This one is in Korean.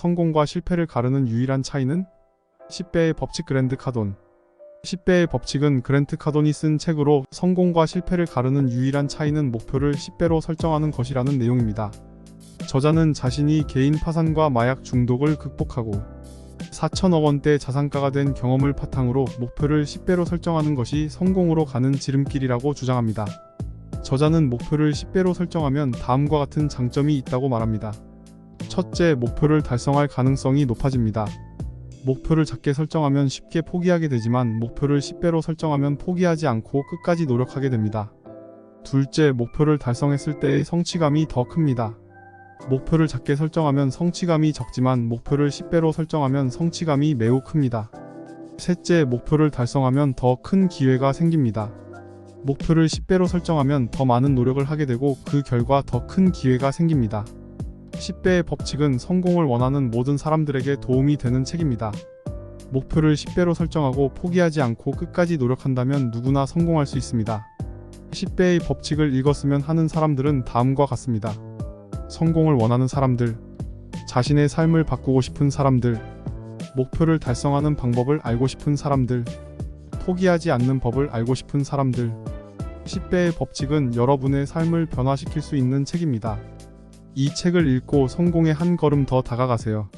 성공과 실패를 가르는 유일한 차이는 10배의 법칙 그랜드 카돈 10배의 법칙은 그랜트 카돈이 쓴 책으로 성공과 실패를 가르는 유일한 차이는 목표를 10배로 설정하는 것이라는 내용입니다. 저자는 자신이 개인 파산과 마약 중독을 극복하고 4천억 원대 자산가가 된 경험을 바탕으로 목표를 10배로 설정하는 것이 성공으로 가는 지름길이라고 주장합니다. 저자는 목표를 10배로 설정하면 다음과 같은 장점이 있다고 말합니다. 첫째, 목표를 달성할 가능성이 높아집니다. 목표를 작게 설정하면 쉽게 포기하게 되지만 목표를 10배로 설정하면 포기하지 않고 끝까지 노력하게 됩니다. 둘째, 목표를 달성했을 때의 성취감이 더 큽니다. 목표를 작게 설정하면 성취감이 적지만 목표를 10배로 설정하면 성취감이 매우 큽니다. 셋째, 목표를 달성하면 더 큰 기회가 생깁니다. 목표를 10배로 설정하면 더 많은 노력을 하게 되고 그 결과 더 큰 기회가 생깁니다. 10배의 법칙은 성공을 원하는 모든 사람들에게 도움이 되는 책입니다. 목표를 10배로 설정하고 포기하지 않고 끝까지 노력한다면 누구나 성공할 수 있습니다. 10배의 법칙을 읽었으면 하는 사람들은 다음과 같습니다. 성공을 원하는 사람들, 자신의 삶을 바꾸고 싶은 사람들, 목표를 달성하는 방법을 알고 싶은 사람들, 포기하지 않는 법을 알고 싶은 사람들. 10배의 법칙은 여러분의 삶을 변화시킬 수 있는 책입니다. 이 책을 읽고 성공에 한 걸음 더 다가가세요.